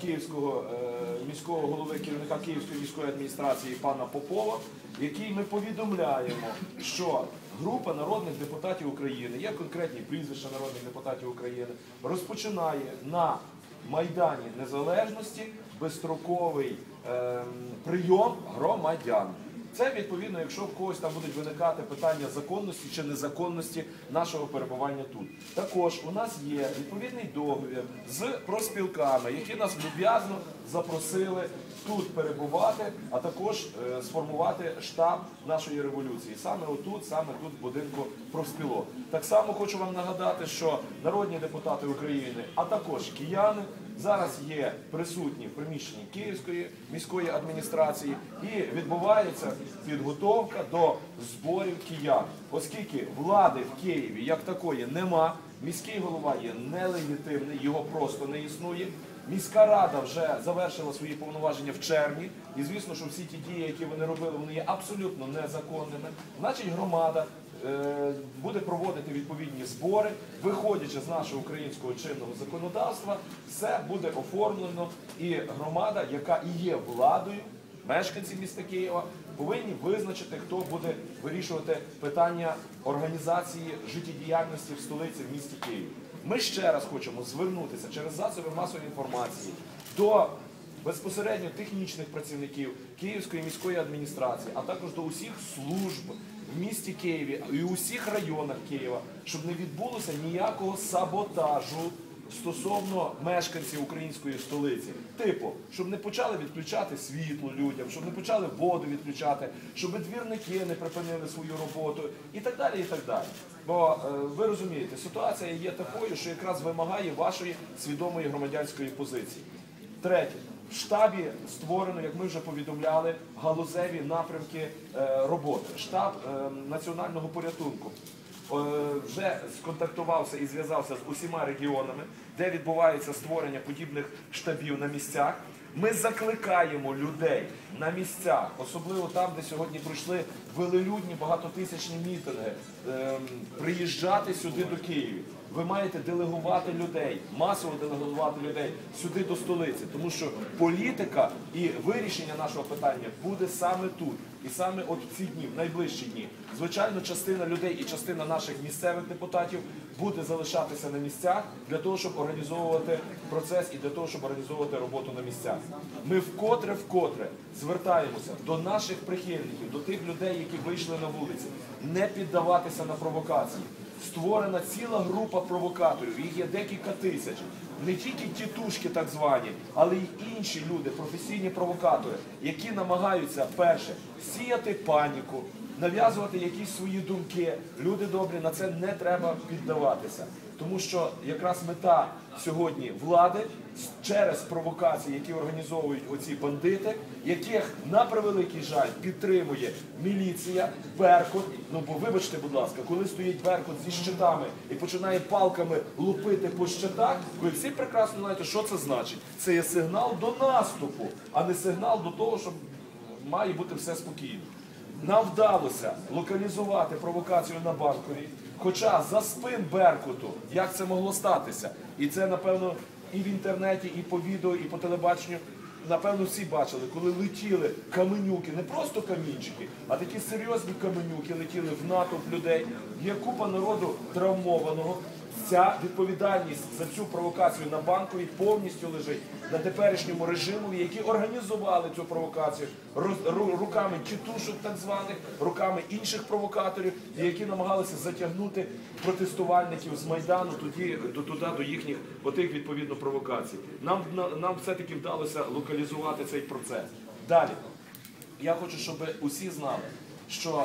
Київського е, міського голови керівника Київської міської адміністрації пана Попова, який ми повідомляємо, що група народних депутатів України, є конкретні прізвища народних депутатів України, розпочинає на Майдані Незалежності безстроковий ем, прийом громадян. Це відповідно, якщо в когось там будуть виникати питання законності чи незаконності нашого перебування тут. Також у нас є відповідний договір з проспілками, які нас люб'язно запросили тут перебувати, а також е, сформувати штаб нашої революції. Саме отут, саме тут, в будинку профспілок. Так само хочу вам нагадати, що народні депутати України, а також кияни. Зараз є присутні в приміщенні Київської міської адміністрації і відбувається підготовка до зборів киян, оскільки влади в Києві як такої нема. Міський голова є нелегітимний, його просто не існує. Міська рада вже завершила свої повноваження в червні, і звісно, що всі ті дії, які вони робили, вони є абсолютно незаконними. Значить, громада е, буде проводити відповідні збори, виходячи з нашого українського чинного законодавства, все буде оформлено, і громада, яка і є владою, мешканці міста Києва, повинні визначити, хто буде вирішувати питання організації життєдіяльності в столиці в місті Києві. Ми ще раз хочемо звернутися через засоби масової інформації до безпосередньо технічних працівників Київської міської адміністрації, а також до усіх служб в місті Києві і у всіх районах Києва, щоб не відбулося ніякого саботажу стосовно мешканців української столиці. Типу, щоб не почали відключати світло людям, щоб не почали воду відключати, щоб двірники не припинили свою роботу і так далі. і так далі. Бо е, ви розумієте, ситуація є такою, що якраз вимагає вашої свідомої громадянської позиції. Третє. В штабі створено, як ми вже повідомляли, галузеві напрямки е, роботи. Штаб е, національного порятунку вже сконтактувався і зв'язався з усіма регіонами, де відбувається створення подібних штабів на місцях. Ми закликаємо людей на місцях, особливо там, де сьогодні пройшли велелюдні багатотисячні мітинги, ем, приїжджати сюди до Києва. Ви маєте делегувати людей, масово делегувати людей сюди до столиці, тому що політика і вирішення нашого питання буде саме тут. І саме от ці дні, в найближчі дні. Звичайно, частина людей і частина наших місцевих депутатів буде залишатися на місцях для того, щоб організовувати процес і для того, щоб організовувати роботу на місцях. Ми вкотре, вкотре звертаємося до наших прихильників, до тих людей, які вийшли на вулиці, не піддаватися на провокації. Створена ціла група провокаторів, їх є декілька тисяч. Не тільки тітушки так звані, але й інші люди, професійні провокатори, які намагаються перше сіяти паніку, нав'язувати якісь свої думки. Люди добрі, на це не треба піддаватися. Тому що якраз мета сьогодні влади через провокації, які організовують оці бандити, яких на превеликий жаль підтримує міліція, Беркут. Ну бо вибачте, будь ласка, коли стоїть Беркут зі щитами і починає палками лупити по щитах, ви всі прекрасно знаєте, що це значить. Це є сигнал до наступу, а не сигнал до того, що має бути все спокійно. Нам вдалося локалізувати провокацію на банковій, хоча за спин Беркуту, як це могло статися, і це напевно і в інтернеті, і по відео, і по телебаченню. Напевно, всі бачили, коли летіли каменюки, не просто камінчики, а такі серйозні каменюки летіли в натовп людей. Є купа народу травмованого. Ця відповідальність за цю провокацію на банковій повністю лежить на теперішньому режиму, які організували цю провокацію руками тітушок, так званих, руками інших провокаторів, які намагалися затягнути протестувальників з майдану тоді до туди, до їхніх отих відповідно провокацій. Нам нам все таки вдалося локалізувати цей процес. Далі я хочу, щоб усі знали, що